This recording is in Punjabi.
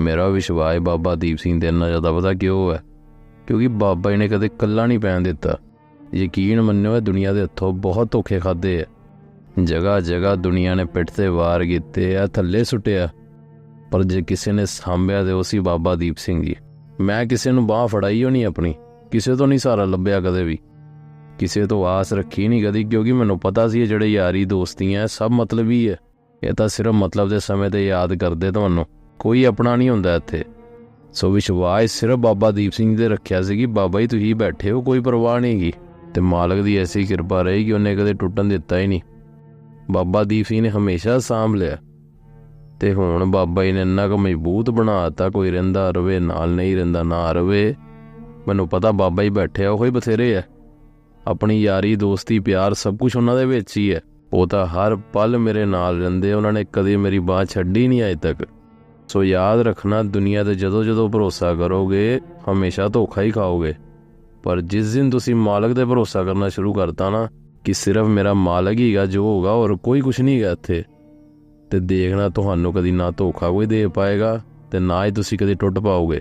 ਮੇਰਾ ਵਿਸ਼ਵਾਸ ਬਾਬਾ ਦੀਪ ਸਿੰਘ ਦੇ ਇੰਨਾ ਜ਼ਿਆਦਾ ਪਤਾ ਕਿਉਂ ਹੈ? ਕਿਉਂਕਿ ਬਾਬਾ ਜੀ ਨੇ ਕਦੇ ਕੱਲਾ ਨਹੀਂ ਪੈਣ ਦਿੱਤਾ। ਯਕੀਨ ਮੰਨਿਓ, ਇਹ ਦੁਨੀਆ ਦੇ ਹੱਥੋਂ ਬਹੁਤ ਧੋਖੇ ਖਾਦੇ ਆ। ਜਗ੍ਹਾ ਜਗ੍ਹਾ ਦੁਨੀਆ ਨੇ ਪਿੱਠ ਤੇ ਵਾਰ ਕੀਤੇ ਆ ਥੱਲੇ ਸੁੱਟਿਆ। ਪਰ ਜੇ ਕਿਸੇ ਨੇ ਸਾਂਭਿਆ ਤੇ ਉਹ ਸੀ ਬਾਬਾ ਦੀਪ ਸਿੰਘ ਜੀ। ਮੈਂ ਕਿਸੇ ਨੂੰ ਬਾਹ ਫੜਾਈ ਹੋ ਨਹੀਂ ਆਪਣੀ। ਕਿਸੇ ਤੋਂ ਨਹੀਂ ਸਹਾਰਾ ਲੱਭਿਆ ਕਦੇ ਵੀ। ਕਿਸੇ ਤੋਂ ਆਸ ਰੱਖੀ ਨਹੀਂ ਕਦੀ, ਕਿਉਂਕਿ ਮੈਨੂੰ ਪਤਾ ਸੀ ਜਿਹੜੇ ਯਾਰੀ ਦੋਸਤੀਆਂ ਸਭ ਮਤਲਬ ਹੀ ਹੈ ਇਹ ਤਾਂ ਸਿਰਫ ਮਤਲਬ ਦੇ ਸਮੇਂ ਤੇ ਯਾਦ ਕਰਦੇ ਤੁਹਾਨੂੰ। ਕੋਈ ਆਪਣਾ ਨਹੀਂ ਹੁੰਦਾ ਇੱਥੇ। ਸੋ ਵਿਸ਼ਵਾਸ ਸਿਰਫ ਬਾਬਾ ਦੀਪ ਸਿੰਘ ਦੇ ਰੱਖਿਆ ਸੀ ਕਿ ਬਾਬਾ ਜੀ ਤੁਸੀਂ ਬੈਠੇ ਹੋ, ਕੋਈ ਪਰਵਾਹ ਨਹੀਂਗੀ ਤੇ ਮਾਲਕ ਦੀ ਐਸੀ ਕਿਰਪਾ ਰਹੀ ਕਿ ਉਹਨੇ ਕਦੇ ਟੁੱਟਣ ਦਿੱਤਾ ਹੀ ਨਹੀਂ। ਬਾਬਾ ਦੀਪ ਸਿੰਘ ਨੇ ਹਮੇਸ਼ਾ ਸਾਂਭ ਲਿਆ। ਤੇ ਹੁਣ ਬਾਬਾ ਜੀ ਨੇ ਇੰਨਾ ਕੁ ਮਜ਼ਬੂਤ ਬਣਾਤਾ ਕੋਈ ਰਹਿੰਦਾ ਰਵੇ, ਨਾਲ ਨਹੀਂ ਰਹਿੰਦਾ, ਨਾ ਰਵੇ। ਮੈਨੂੰ ਪਤਾ ਬਾਬਾ ਜੀ ਬੈਠੇ ਆ ਹੀ ਬਥੇਰੇ ਆ। ਆਪਣੀ ਯਾਰੀ, ਦੋਸਤੀ, ਪਿਆਰ ਸਭ ਕੁਝ ਉਹਨਾਂ ਦੇ ਵਿੱਚ ਹੀ ਹੈ ਉਹ ਤਾਂ ਹਰ ਪਲ ਮੇਰੇ ਨਾਲ ਰਹਿੰਦੇ, ਉਹਨਾਂ ਨੇ ਕਦੇ ਮੇਰੀ ਬਾਹ ਛੱਡੀ ਨਹੀਂ ਅਜੇ ਤੱਕ। ਸੋ ਯਾਦ ਰੱਖਣਾ, ਦੁਨੀਆ ਤੇ ਜਦੋਂ ਜਦੋਂ ਭਰੋਸਾ ਕਰੋਗੇ, ਹਮੇਸ਼ਾ ਧੋਖਾ ਹੀ ਖਾਓਗੇ। ਪਰ ਜਿਸ ਦਿਨ ਤੁਸੀਂ ਮਾਲਕ ਤੇ ਭਰੋਸਾ ਕਰਨਾ ਸ਼ੁਰੂ ਕਰਤਾ ਨਾ, ਕਿ ਸਿਰਫ ਮੇਰਾ ਮਾਲਕ ਹੀ ਹੈਗਾ, ਜੋ ਹੋਗਾ ਔਰ ਕੋਈ ਕੁਝ ਨਹੀਂ ਹੈਗਾ ਇੱਥੇ। ਤੇ ਦੇਖਣਾ, ਤੁਹਾਨੂੰ ਕਦੀ ਨਾ ਧੋਖਾ ਕੋਈ ਦੇ ਪਾਏਗਾ, ਤੇ ਨਾ ਹੀ ਤੁਸੀਂ ਕਦੀ ਟੁੱਟ ਪਾਓਗੇ।